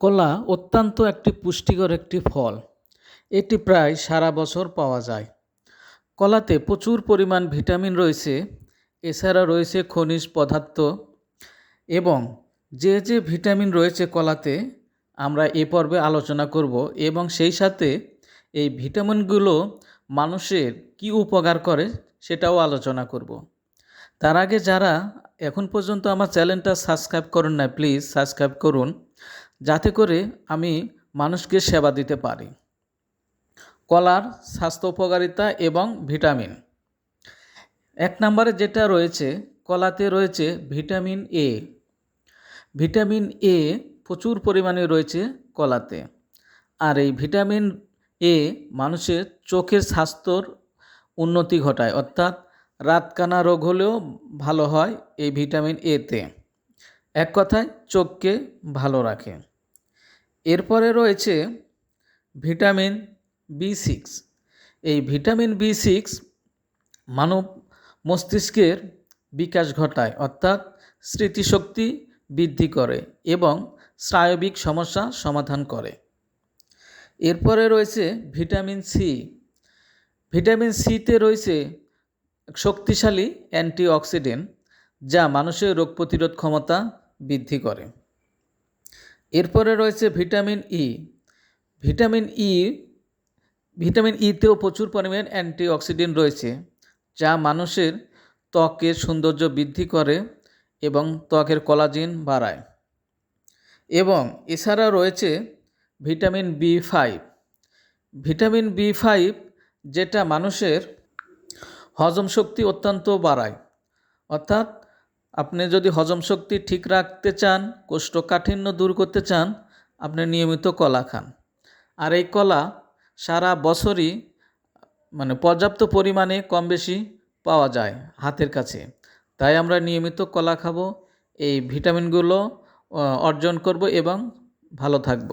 কলা অত্যন্ত একটি পুষ্টিকর একটি ফল। এটি প্রায় সারা বছর পাওয়া যায়। কলাতে প্রচুর পরিমাণ ভিটামিন রয়েছে, এছাড়া রয়েছে খনিজ পদার্থ এবং যে যে ভিটামিন রয়েছে কলাতে আমরা এ পর্বে আলোচনা করব এবং সেই সাথে এই ভিটামিনগুলো মানুষের কি উপকার করে সেটাও আলোচনা করব। তার আগে যারা এখন পর্যন্ত আমার চ্যানেলটা সাবস্ক্রাইব করুন না প্লিজ সাবস্ক্রাইব করুন। যাতে করে আমি মানুষকে সেবা দিতে পারি। কলার, স্বাস্থ্য উপকারিতা এবং ভিটামিন। এক নম্বরে যেটা রয়েছে, কলাতে রয়েছে ভিটামিন এ ভিটামিন এ প্রচুর পরিমাণে রয়েছে কলাতে। আর এই ভিটামিন এ মানুষের চোখের স্বাস্থ্যর উন্নতি ঘটায়। অর্থাৎ রাতকানা রোগ হলেও ভালো হয় এই ভিটামিন এতে এক কথায়, চোখকে ভালো রাখে। এরপরে রয়েছে ভিটামিন বি সিক্স এই ভিটামিন বি সিক্স মানব মস্তিষ্কের বিকাশ ঘটায়, অর্থাৎ স্মৃতিশক্তি বৃদ্ধি করে এবং স্নায়বিক সমস্যা সমাধান করে। এরপরে রয়েছে ভিটামিন সি। ভিটামিন সিতে রয়েছে শক্তিশালী অ্যান্টিঅক্সিডেন্ট, যা মানুষের রোগ প্রতিরোধ ক্ষমতা বৃদ্ধি করে। এরপরে রয়েছে vitamin E vitamin E vitamin ইতেও প্রচুর পরিমাণ অ্যান্টিঅক্সিডেন্ট রয়েছে, যা মানুষের ত্বকের সৌন্দর্য বৃদ্ধি করে এবং ত্বকের কলাজিন বাড়ায়। এবং এছাড়া রয়েছে vitamin B five vitamin B five যেটা মানুষের হজম শক্তি অত্যন্ত বাড়ায়, অর্থাৎ আপনি যদি হজম শক্তি ঠিক রাখতে চান, কোষ্ঠকাঠিন্য দূর করতে চান, আপনি নিয়মিত কলা খান। আর এই কলা সারা বছরই মানে পর্যাপ্ত পরিমাণে কম বেশি পাওয়া যায় হাতের কাছে। তাই আমরা নিয়মিত কলা খাব, এই ভিটামিনগুলো অর্জন করব এবং ভালো থাকব।